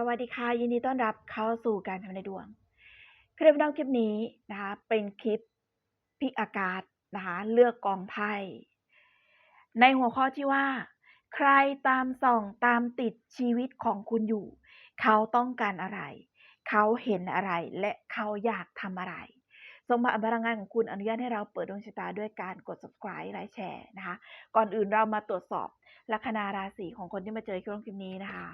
สวัสดีค่ะ ยินดีต้อนรับเข้าสู่การทำในดวงคลิปน้องคลิปนี้นะคะเป็นคลิปพิกอากาศนะคะเลือกกองไพ่ในหัวข้อที่ว่า ใครตามส่องตามติดชีวิตของคุณอยู่ เขาต้องการอะไร เขาเห็นอะไรและเขาอยากทำอะไรส่งมาพลังงานของคุณอนุญาตให้เราเปิดดวงชะตาด้วยการกด subscribe ไลค์แชร์นะคะ ก่อนอื่นเรามาตรวจสอบลัคนาราศีของคนที่มาเจอคลิปนี้นะคะ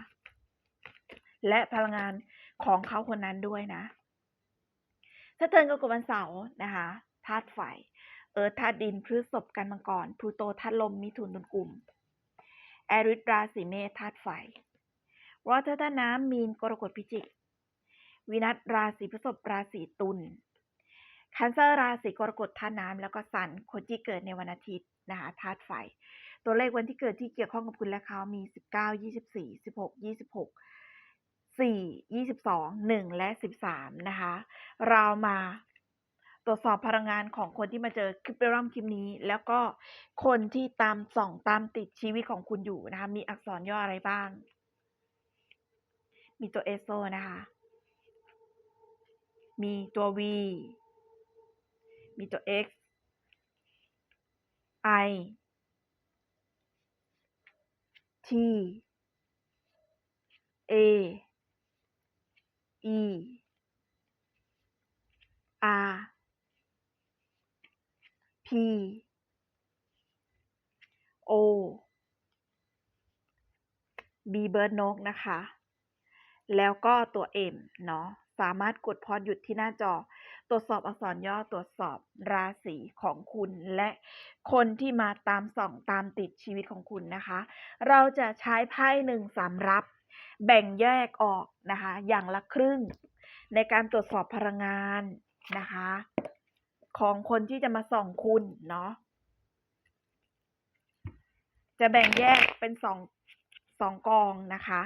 และพลังงานของเขาคนนั้นด้วยนะถ้าเทินกับวันเสาร์นะคะธาตุไฟเอิร์ธาตุดินพฤษภกันมังกรพลูโตธาตุลมมิถุนตุลกลุ่มแอริสราศีเมษธาตุไฟวอเตอร์ธาตุน้ำมีนกรกฎพิจิกวินัสราศีพฤษภราศีตุลคันเซอร์ราศีกรกฎธาตุน้ำแล้วก็สันคนที่เกิดในวันอาทิตย์นะคะธาตุไฟ ตัวเลขวันที่เกิดที่เกี่ยวข้องกับคุณและเขามี 19 24 16 26 สี่ยี่สิบสองหนึ่งและสิบสามนะคะ เรามาตรวจสอบพลังงานของคนที่มาเจอคลิปเริ่มคลิปนี้ แล้วก็คนที่ตามส่องตามติดชีวิตของคุณอยู่นะคะ มีอักษรย่ออะไรบ้าง มีตัวเอโซนะคะ มีตัว V มีตัว X I T A E R P O B เบิร์ดนกนะคะ แล้วก็ตัว M เนาะสามารถกดพอดหยุดที่หน้าจอ ตรวจสอบอักษรย่อตรวจสอบราศีของคุณ และคนที่มาตามส่องตามติดชีวิตของคุณนะคะ เราจะใช้ไพ่หนึ่งสำรับ แบ่งแยกออกนะคะ อย่างละครึ่ง ในการตรวจสอบพลังงานนะคะ ของคนที่จะมาส่องคุณเนาะจะแบ่งแยกเป็นสองสองกองนะคะ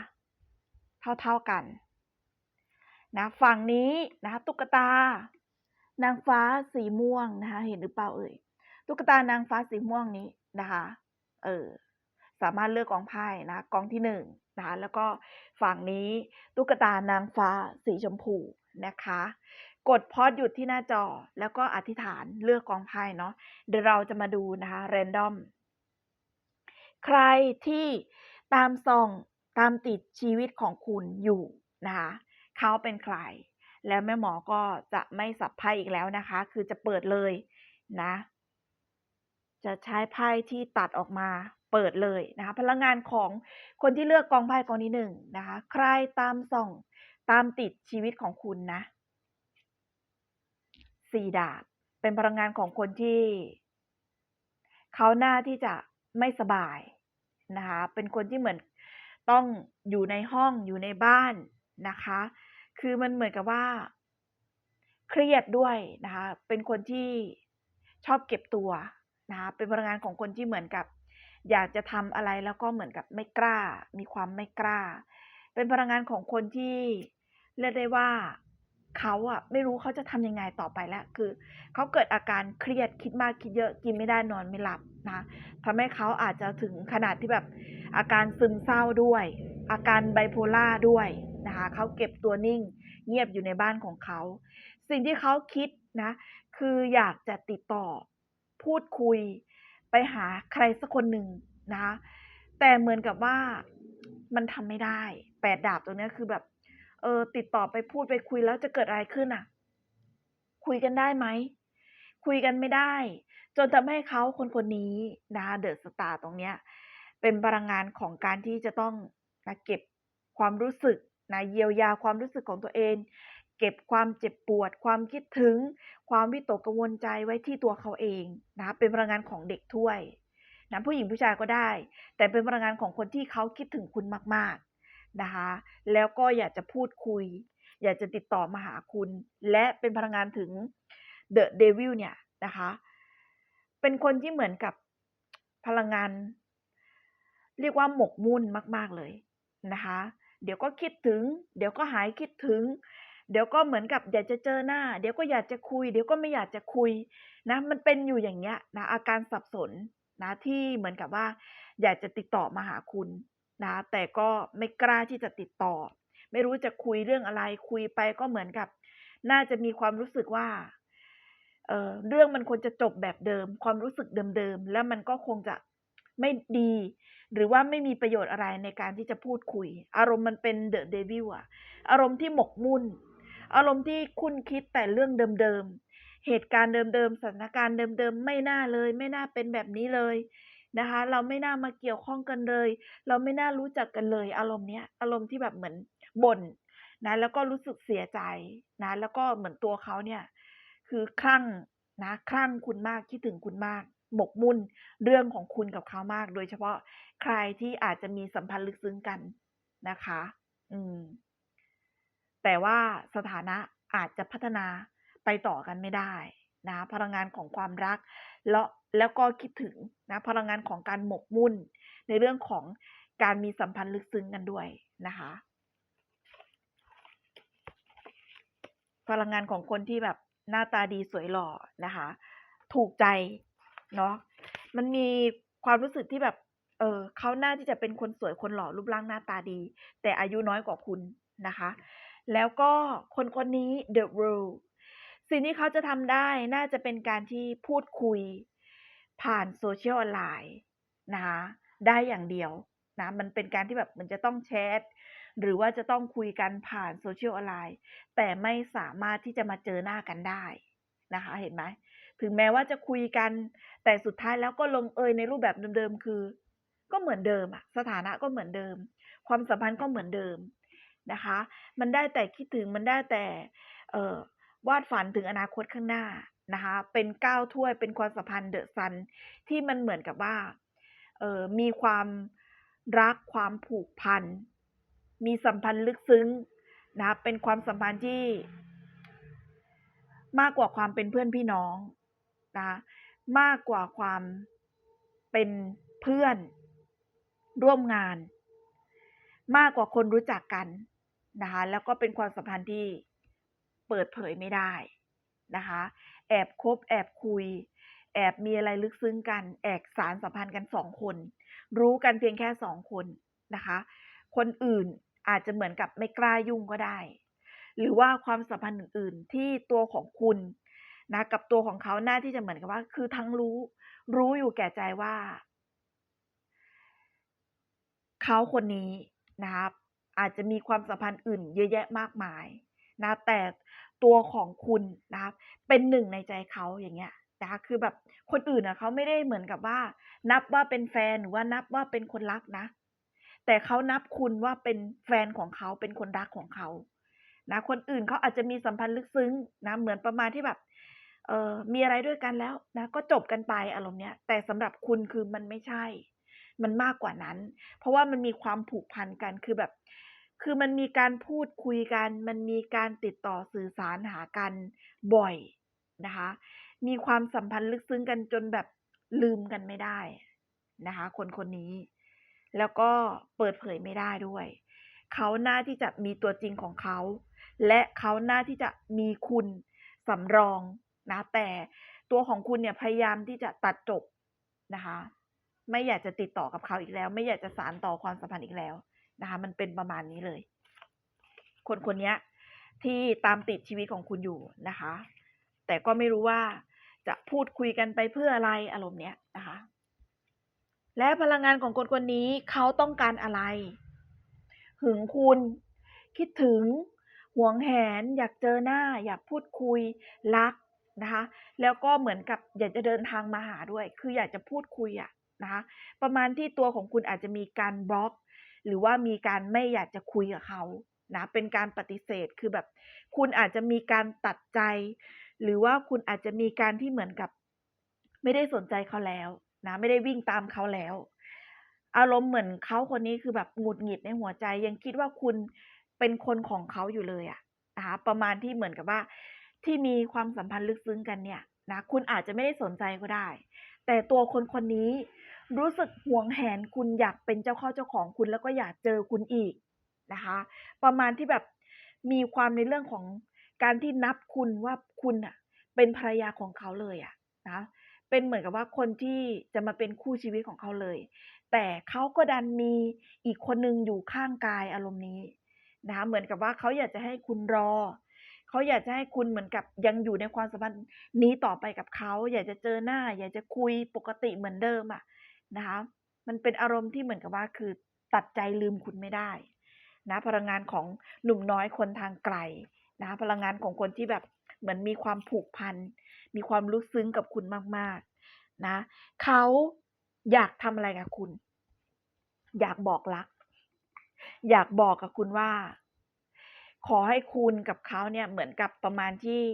เท่าๆกันนะฝั่งนี้นะคะตุ๊กตา นางฟ้าสีม่วงนะคะ เห็นหรือเปล่าเอ่ยตุ๊กตานางฟ้าสีม่วงนี้นะคะ เออสามารถเลือกกองไพ่นะกองที่หนึ่ง นะคะแล้วก็ฝั่งนี้ตุ๊กตานางฟ้าสีชมพูนะคะ กดพอดหยุดที่หน้าจอแล้วก็อธิษฐานเลือกกองไพ่เนาะเดี๋ยวเราจะมาดูนะคะเรนดอมใครที่ตามส่องตามติดชีวิตของคุณอยู่นะคะเขาเป็นใคร แล้วแม่หมอก็จะไม่สับไพ่อีกแล้วนะคะ คือจะเปิดเลยนะ จะใช้ไพ่ที่ตัดออกมา เปิดเลยนะคะ พลังงานของคนที่เลือกกองไพ่กองนี้หนึ่งนะคะ ใครตามส่องตามติดชีวิตของคุณนะสี่ดาบเป็นพลังงานของคนที่เขาหน้าที่จะไม่สบายนะคะ เป็นคนที่เหมือนต้องอยู่ในห้องอยู่ในบ้านนะคะ คือมันเหมือนกับว่า เครียดด้วยนะคะ เป็นคนที่ชอบเก็บตัวนะคะ เป็นพลังงานของคนที่เหมือนกับ อยากจะทำอะไรแล้วก็เหมือนกับไม่กล้า มีความไม่กล้า เป็นพลังงานของคนที่เรียกได้ว่าเขาอะไม่รู้เขาจะทำยังไงต่อไปแล้ว คือเขาเกิดอาการเครียดคิดมากคิดเยอะกินไม่ได้นอนไม่หลับนะทำให้เขาอาจจะถึงขนาดที่แบบอาการซึมเศร้าด้วย อาการไบโพล่าด้วยนะคะเขาเก็บตัวนิ่ง เงียบอยู่ในบ้านของเขา สิ่งที่เขาคิดนะ คืออยากจะติดต่อ พูดคุย ไปหาใครสักคนหนึ่งนะคะแต่เหมือนกับว่ามันทำไม่ได้แปดดาบตรงนี้คือแบบ เออ ติดต่อไปพูดไปคุยแล้วจะเกิดอะไรขึ้นอะ คุยกันได้ไหม คุยกันไม่ได้ จนทำให้เขาคนคนนี้นะคะเดอะสตาร์ตรงเนี้ย เป็นพลังงานของการที่จะต้องนะเก็บความรู้สึกนะเยียวยาความรู้สึกของตัวเอง เก็บความเจ็บปวด ความคิดถึง ความวิตกกังวลใจไว้ที่ตัวเขาเองนะเป็นพลังงานของเด็กถ้วยนะผู้หญิงผู้ชายก็ได้ แต่เป็นพลังงานของคนที่เขาคิดถึงคุณมากๆนะคะแล้วก็อยากจะพูดคุย อยากจะติดต่อมาหาคุณ และเป็นพลังงานถึงเดอะเดวิลเนี่ยนะคะเป็นคนที่เหมือนกับพลังงาน เรียกว่าหมกมุ่นมาก ๆเลยนะคะ เดี๋ยวก็คิดถึง เดี๋ยวก็หายคิดถึง เดี๋ยวก็เหมือนกับอยากจะเจอหน้า เดี๋ยวก็อยากจะคุย เดี๋ยวก็ไม่อยากจะคุยนะมันเป็นอยู่อย่างเงี้ยนะอาการสับสนนะที่เหมือนกับว่า อยากจะติดต่อมาหาคุณนะแต่ก็ไม่กล้าที่จะติดต่อ ไม่รู้จะคุยเรื่องอะไรคุยไปก็เหมือนกับ น่าจะมีความรู้สึกว่าเอ่อเรื่องมันควรจะจบแบบเดิม ความรู้สึกเดิมๆแล้วมันก็คงจะไม่ดี หรือว่าไม่มีประโยชน์อะไรในการที่จะพูดคุย อารมณ์มันเป็น The Devil อะอารมณ์ที่หมกมุ่น อารมณ์ที่คุ้นคิดแต่เรื่องเดิมๆ เหตุการณ์เดิมๆ สถานการณ์เดิมๆ ไม่น่าเลย ไม่น่าเป็นแบบนี้เลยนะคะ เราไม่น่ามาเกี่ยวข้องกันเลย เราไม่น่ารู้จักกันเลย อารมณ์เนี้ย อารมณ์ที่แบบเหมือนบ่นนะ แล้วก็รู้สึกเสียใจนะ แล้วก็เหมือนตัวเขาเนี่ย คือคลั่งนะคลั่งคุณมาก คิดถึงคุณมากหมกมุ่นเรื่องของคุณกับเขามาก โดยเฉพาะใครที่อาจจะมีสัมพันธ์ลึกซึ้งกันนะคะ อืม แต่ว่าสถานะอาจจะพัฒนาไปต่อกันไม่ได้นะพลังงานของความรัก แล้วแล้วก็คิดถึงนะพลังงานของการหมกมุ่น ในเรื่องของการมีสัมพันธ์ลึกซึ้งกันด้วยนะคะ พลังงานของคนที่แบบหน้าตาดีสวยหล่อนะคะ ถูกใจเนาะมันมีความรู้สึกที่แบบ เออเขาน่าที่จะเป็นคนสวยคนหล่อรูปร่างหน้าตาดี แต่อายุน้อยกว่าคุณนะคะ แล้วก็คนคนนี้ The World สิ่งที่เขาจะทำได้น่าจะเป็นการที่พูดคุยผ่าน Social ออนไลน์นะคะได้อย่างเดียวนะมันเป็นการที่แบบมือนจะต้องแชตหรือว่าจะต้องคุยกันผ่าน Social ออนไลน์แต่ไม่สามารถที่จะมาเจอหน้ากันได้นะคะเห็นไหมถึงแม้ว่าจะคุยกันแต่สุดท้ายแล้วก็ลงเอยในรูปแบบเดิมๆคือ ก็เหมือนเดิมอะสถานะก็เหมือนเดิม ความสัมพันธ์ก็เหมือนเดิม นะคะ มันได้แต่คิดถึงมันได้แต่วาดฝันถึงอนาคตข้างหน้านะคะ เป็นก้าวถ้วยเป็นความสัมพันธ์ The Sun ที่มันเหมือนกับว่ามีความรักความผูกพัน มีสัมพันธ์ลึกซึ้งนะเป็นความสัมพันธ์ที่ มากกว่าความเป็นเพื่อนพี่น้องนะมากกว่าความเป็นเพื่อนร่วมงาน มากกว่าคนรู้จักกัน นะคะแล้วก็เป็นความสัมพันธ์ที่เปิดเผยไม่ได้นะคะ แอบคบแอบคุย แอบมีอะไรลึกซึ้งกัน แอบสานสัมพันธ์กัน2คน รู้กันเพียงแค่2คนนะคะ คนอื่นอาจจะเหมือนกับไม่กล้ายุ่งก็ได้ หรือว่าความสัมพันธ์อื่น ๆ ที่ตัวของคุณนะกับตัวของเขาหน่าที่จะเหมือนกับว่า คือทั้งรู้ รู้อยู่แก่ใจว่า เขาคนนี้นะครับ อาจจะมีความสัมพันธ์อื่นเยอะแยะมากมายนะแต่ตัวของคุณนะครับเป็นหนึ่งในใจเขาอย่างเงี้ยนะคือแบบคนอื่นอะเขาไม่ได้เหมือนกับว่า นับว่าเป็นแฟนหรือว่านับว่าเป็นคนรักนะ แต่เขานับคุณว่าเป็นแฟนของเขาเป็นคนรักของเขานะคนอื่นเขาอาจจะมีสัมพันธ์ลึกซึ้งนะเหมือนประมาณที่แบบเออมีอะไรด้วยกันแล้วนะก็จบกันไปอารมณ์เนี้ย แต่สำหรับคุณคือมันไม่ใช่ มันมากกว่านั้น เพราะว่ามันมีความผูกพันกันคือแบบ คือมันมีการพูดคุยกัน มันมีการติดต่อสื่อสารหากันบ่อยนะคะ มีความสัมพันธ์ลึกซึ้งกันจนแบบลืมกันไม่ได้นะคะ คนคนนี้ แล้วก็เปิดเผยไม่ได้ด้วย เขาน่าที่จะมีตัวจริงของเขา และเขาน่าที่จะมีคุณสำรองนะ แต่ตัวของคุณเนี่ยพยายามที่จะตัดจบนะคะ ไม่อยากจะติดต่อกับเขาอีกแล้ว ไม่อยากจะสานต่อความสัมพันธ์อีกแล้ว นะคะมันเป็นประมาณนี้เลย คนคนนี้ที่ตามติดชีวิตของคุณอยู่นะคะ แต่ก็ไม่รู้ว่าจะพูดคุยกันไปเพื่ออะไรอารมณ์เนี้ยนะคะ และพลังงานของคนคนนี้เขาต้องการอะไร หึงคุณคิดถึงหวงแหน อยากเจอหน้า อยากพูดคุยรักนะคะ แล้วก็เหมือนกับอยากจะเดินทางมาหาด้วย คืออยากจะพูดคุยอะนะคะ ประมาณที่ตัวของคุณอาจจะมีการบล็อก หรือว่ามีการไม่อยากจะคุยกับเขานะเป็นการปฏิเสธคือแบบ คุณอาจจะมีการตัดใจ หรือว่าคุณอาจจะมีการที่เหมือนกับ ไม่ได้สนใจเขาแล้วนะไม่ได้วิ่งตามเขาแล้ว อารมณ์เหมือนเขาคนนี้คือแบบหงุดหงิดในหัวใจ ยังคิดว่าคุณเป็นคนของเขาอยู่เลยอะนะคะประมาณที่เหมือนกับว่า ที่มีความสัมพันธ์ลึกซึ้งกันเนี่ยนะคุณอาจจะไม่ได้สนใจก็ได้ แต่ตัวคนคนนี้ รู้สึกห่วงแหนคุณอยากเป็นเจ้าเข้าเจ้าของคุณแล้วก็อยากเจอคุณอีกนะคะ ประมาณที่แบบมีความในเรื่องของการที่นับคุณว่าคุณน่ะ เป็นภรรยาของเขาเลยอะนะเป็นเหมือนกับว่าคนที่จะมาเป็นคู่ชีวิตของเขาเลย แต่เขาก็ดันมีอีกคนหนึ่งอยู่ข้างกายอารมณ์นี้นะคะเหมือนกับว่าเขาอยากจะให้คุณรอ เขาอยากจะให้คุณเหมือนกับยังอยู่ในความสัมพันธ์นี้ต่อไปกับเขา อยากจะเจอหน้า อยากจะคุยปกติเหมือนเดิมอะ นะคะ มันเป็นอารมณ์ที่เหมือนกับว่าคือตัดใจลืมคุณไม่ได้นะพลังงานของหนุ่มน้อยคนทางไกลนะพลังงานของคนที่แบบเหมือนมีความผูกพัน มีความรู้ซึ้งกับคุณมากๆนะเขาอยากทำอะไรกับคุณ อยากบอกรัก อยากบอกกับคุณว่า ขอให้คุณกับเขาเนี่ยเหมือนกับประมาณที่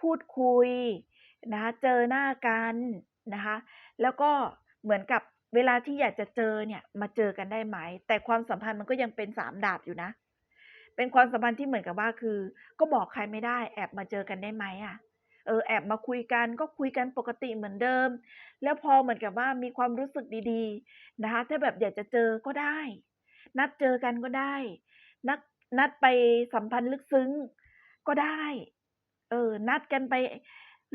พูดคุยนะเจอหน้ากันนะคะ แล้วก็ เหมือนกับเวลาที่อยากจะเจอเนี่ยมาเจอกันได้ไหม แต่ความสัมพันธ์มันก็ยังเป็นสามดาบอยู่นะ เป็นความสัมพันธ์ที่เหมือนกับว่าคือ ก็บอกใครไม่ได้ แอบมาเจอกันได้ไหมอะเออแอบมาคุยกันก็คุยกันปกติเหมือนเดิม แล้วพอเหมือนกับว่ามีความรู้สึกดีๆนะคะถ้าแบบอยากจะเจอก็ได้ นัดเจอกันก็ได้นัดนัดไปสัมพันธ์ลึกซึ้งก็ได้ เออ นัดกันไป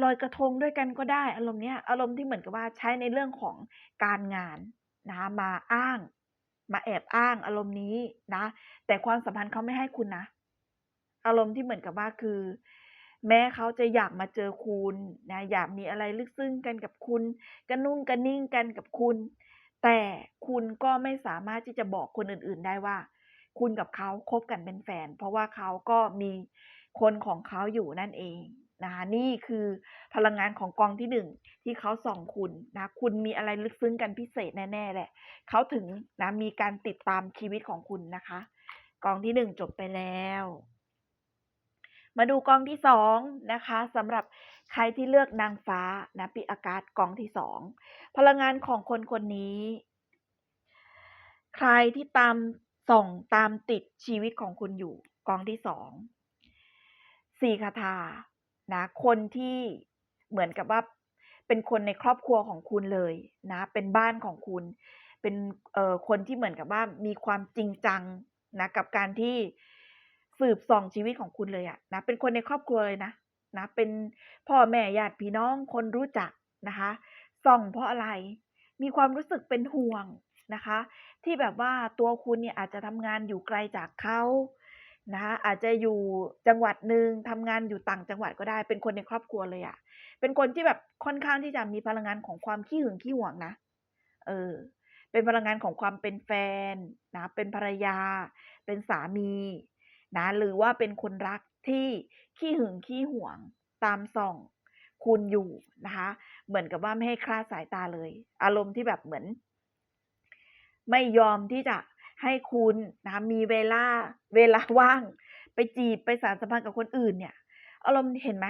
ลอยกระทงด้วยกันก็ได้ อารมณ์เนี้ยอารมณ์ที่เหมือนกับว่าใช้ในเรื่องของการงานนะมาอ้าง มาแอบอ้างอารมณ์นี้นะ แต่ความสัมพันธ์เขาไม่ให้คุณนะ อารมณ์ที่เหมือนกับว่าคือ แม้เขาจะอยากมาเจอคุณนะอยากมีอะไรลึกซึ้งกันกับคุณกระนุ่งกระนิ่งกันกับคุณ แต่คุณก็ไม่สามารถที่จะบอกคนอื่น ๆ ได้ว่า คุณกับเขาคบกันเป็นแฟน เพราะว่าเขาก็มีคนของเขาอยู่นั่นเอง นะคะนี่คือพลังงานของกองที่1ที่เขาส่องคุณนะคุณมีอะไรลึกซึ้งกันพิเศษแน่ๆแหละเขาถึงนะมีการติดตามชีวิตของคุณนะคะ กองที่1จบไปแล้ว มาดูกองที่2นะคะสำหรับใครที่เลือกนางฟ้านะปิอากาศกองที่2พลังงานของคนคนนี้ ใครที่ตามส่องตามติดชีวิตของคุณอยู่กองที่2 4คาถา นะ คนที่เหมือนกับว่าเป็นคนในครอบครัวของคุณเลยนะ เป็นบ้านของคุณ เป็นเอ่อคนที่เหมือนกับว่ามีความจริงจังนะกับการที่สืบส่องชีวิตของคุณเลยอะนะ เป็นคนในครอบครัวเลยนะนะ เป็นพ่อแม่ญาติพี่น้องคนรู้จักนะคะส่องเพราะอะไร มีความรู้สึกเป็นห่วงนะคะ ที่แบบว่าตัวคุณเนี่ยอาจจะทำงานอยู่ไกลจากเขา นะคะอาจจะอยู่จังหวัดหนึ่งทำงานอยู่ต่างจังหวัดก็ได้ เป็นคนในครอบครัวเลยอะเป็นคนที่แบบค่อนข้างที่จะมีพลังงานของความขี้หึงขี้หวงนะ เออ เป็นพลังงานของความเป็นแฟนนะ เป็นภรรยา เป็นสามีนะ หรือว่าเป็นคนรักที่ขี้หึงขี้หวงตามส่องคุณอยู่นะคะ เหมือนกับว่าไม่ให้คลาดสายตาเลย อารมณ์ที่แบบเหมือน ไม่ยอมที่จะ ให้คุณนะมีเวลาเวลาว่าง ไปจีบไปสานสัมพันธ์กับคนอื่นเนี่ยอารมณ์เห็นไหม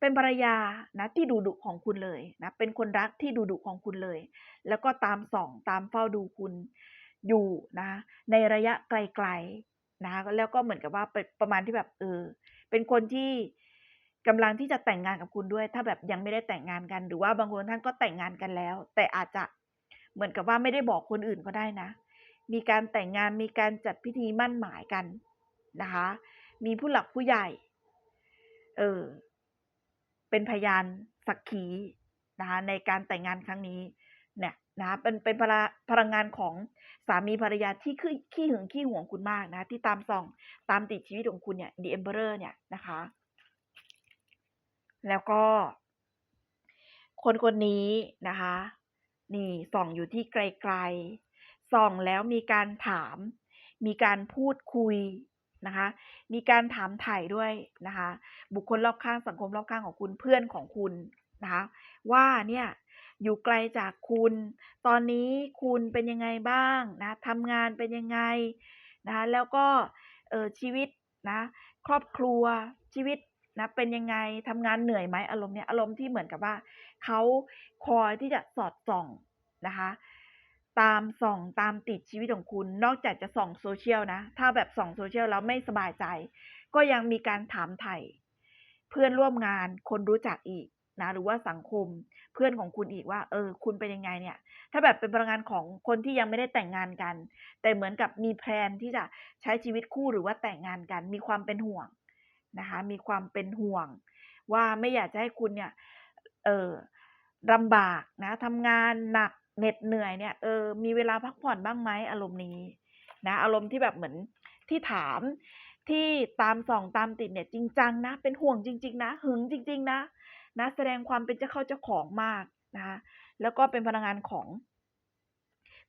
เป็นภรรยานะที่ดุดุของคุณเลยนะเป็นคนรักที่ดุดุของคุณเลย แล้วก็ตามส่องตามเฝ้าดูคุณอยู่นะ ในระยะไกลๆนะแล้วก็เหมือนกับว่าปประมาณที่แบบเออ เป็นคนที่กำลังที่จะแต่งงานกับคุณด้วย ถ้าแบบยังไม่ได้แต่งงานกัน หรือว่าบางคนท่านก็แต่งงานกันแล้ว แต่อาจจะเหมือนกับว่าไม่ได้บอกคนอื่นก็ได้นะ มีการแต่งงานมีการจัดพิธีมั่นหมายกันนะคะ มีผู้หลักผู้ใหญ่ เออ เป็นพยานสักขีนะคะในการแต่งงานครั้งนี้ เนี่ยนะคะเป็นเป็นพลพลังงานของสามีภรรยาที่ขี้ขี้หึงขี้หวงคุณมากนะ ที่ตามส่องตามติดชีวิตของคุณเนี่ย The Emperor เนี่ยนะคะ แล้วก็ คนคนนี้นะคะ นี่ส่องอยู่ที่ไกลๆ ส่องแล้วมีการถาม มีการพูดคุยนะคะ มีการถามถ่ายด้วยนะคะ บุคคลรอบข้างสังคมรอบข้างของคุณเพื่อนของคุณนะคะว่าเนี่ยอยู่ไกลจากคุณ ตอนนี้คุณเป็นยังไงบ้างนะทำงานเป็นยังไงนะคะแล้วก็เออชีวิตนะครอบครัวชีวิตนะเป็นยังไงทำงานเหนื่อยไหมอารมณ์เนี้ยอารมณ์ที่เหมือนกับว่าเขาคอยที่จะสอดส่องนะคะ ตามส่องตามติดชีวิตของคุณ นอกจากจะส่อง Social นะ ถ้าแบบส่อง Social แล้วไม่สบายใจ ก็ยังมีการถามไถ่เพื่อนร่วมงานคนรู้จักอีกนะหรือว่าสังคมเพื่อนของคุณอีกว่า เออ คุณเป็นยังไงเนี่ย ถ้าแบบเป็นพลังงานของคนที่ยังไม่ได้แต่งงานกัน แต่เหมือนกับมีแพลนที่จะใช้ชีวิตคู่หรือว่าแต่งงานกัน มีความเป็นห่วงนะคะ มีความเป็นห่วง ว่าไม่อยากจะให้คุณเนี่ย เออลำบากนะทำงานหนัก เหน็ดเหนื่อยเนี่ยเออมีเวลาพักผ่อนบ้างไหมอารมณ์นี้นะอารมณ์ที่แบบเหมือนที่ถามที่ตามส่องตามติดเนี่ยจริงจังนะ เป็นห่วงจริง ๆ นะหึงจริง ๆ นะนะแสดงความเป็นเจ้าเข้าเจ้าของมากนะคะแล้วก็เป็นพลังงานของ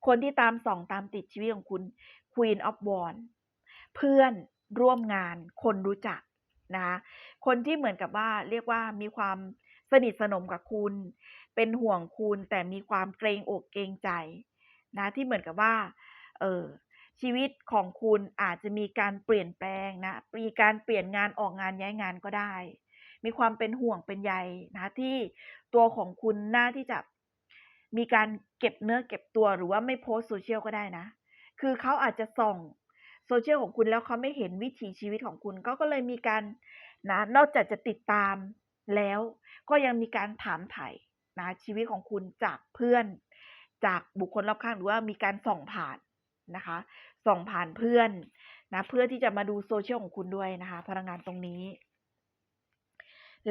คนที่ตามส่องตามติดชีวิตของคุณ Queen of Wands เพื่อนร่วมงานคนรู้จักนะคะคนที่เหมือนกับว่าเรียกว่ามีความสนิทสนมกับคุณ เป็นห่วงคุณแต่มีความเกรงอกเกรงใจนะที่เหมือนกับว่าเออชีวิตของคุณอาจจะมีการเปลี่ยนแปลงนะมีการเปลี่ยนงานออกงานย้ายงานก็ได้ มีความเป็นห่วงเป็นใยนะที่ตัวของคุณน่าที่จะมีการเก็บเนื้อเก็บตัวหรือว่าไม่โพสต์ social ก็ได้นะ คือเขาอาจจะส่อง social ของคุณแล้วเขาไม่เห็นวิถีชีวิตของคุณเขาก็เลยมีการนะนอกจากจะติดตามแล้ว ก็ยังมีการถามไถ่ นะชีวิตของคุณจากเพื่อน จากบุคคลรอบข้างหรือว่ามีการส่องผ่านนะคะ ส่องผ่านเพื่อนนะเพื่อที่จะมาดู social ของคุณด้วยนะคะ พลังงานตรงนี้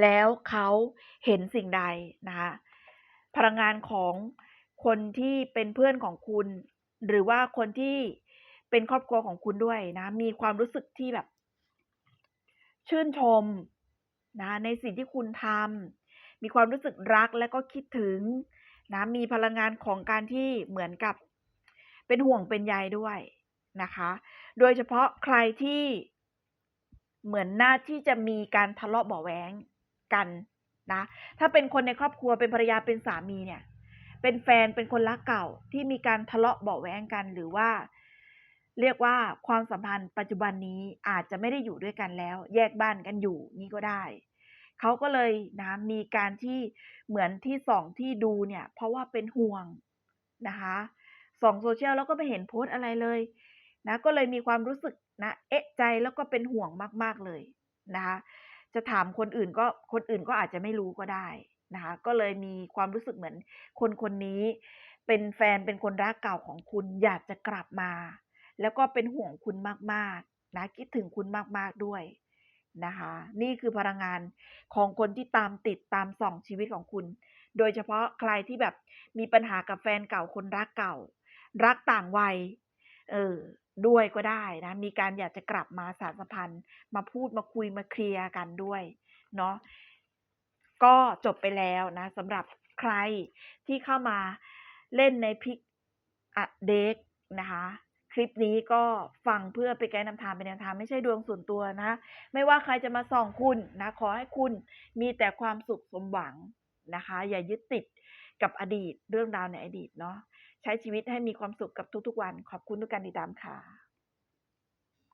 แล้วเขาเห็นสิ่งใดนะคะพลังงานของคนที่เป็นเพื่อนของคุณ หรือว่าคนที่เป็นครอบครัวของคุณด้วยนะ มีความรู้สึกที่แบบ ชื่นชมนะในสิ่งที่คุณทำ มีความรู้สึกรักและก็คิดถึงนะมีพลังงานของการที่เหมือนกับ เป็นห่วงเป็นใยด้วยนะคะ โดยเฉพาะใครที่เหมือนหน่าที่จะมีการทะเลาะเบาะแวงกันนะ ถ้าเป็นคนในครอบครัวเป็นภรรยาเป็นสามีเนี่ย เป็นแฟนเป็นคนรักเก่าที่มีการทะเลาะเบาะแวงกันหรือว่า เรียกว่าความสัมพันธ์ปัจจุบันนี้อาจจะไม่ได้อยู่ด้วยกันแล้ว แยกบ้านกันอยู่งี้ก็ได้ เขาก็เลยนะมีการที่เหมือนที่ส่องที่ดูเนี่ย เพราะว่าเป็นห่วงนะคะส่อง social แล้วก็ไม่เห็นโพสต์อะไรเลยนะก็เลยมีความรู้สึกนะเอ๊ะใจแล้วก็เป็นห่วงมาก ๆเลยนะคะจะถามคนอื่นก็คนอื่นก็อาจจะไม่รู้ก็ได้นะคะก็เลยมีความรู้สึกเหมือนคนคนนี้ เป็นแฟนเป็นคนรักเก่าของคุณอยากจะกลับมา แล้วก็เป็นห่วงคุณมากๆนะคิดถึงคุณมากๆด้วย นะคะ นี่คือพลังงานของคนที่ตามติดตามส่องชีวิตของคุณ โดยเฉพาะใครที่แบบมีปัญหากับแฟนเก่าคนรักเก่า รักต่างวัย เออด้วยก็ได้นะ มีการอยากจะกลับมาสานสัมพันธ์ มาพูดมาคุยมาเคลียร์กันด้วยเนาะก็จบไปแล้วนะสำหรับใครที่เข้ามาเล่นใน Pick a Deck นะคะ ลิปนี้ก็ฟังเพื่อไปแก้นำทางเป็นแนวทางไม่ใช่ดวงส่วนตัวนะ ไม่ว่าใครจะมาส่องคุณนะ ขอให้คุณมีแต่ความสุขสมหวังนะคะ อย่ายึดติดกับอดีตเรื่องราวในอดีตเนาะใช้ชีวิตให้มีความสุขกับทุกๆวัน ขอบคุณทุกการติดตามค่ะ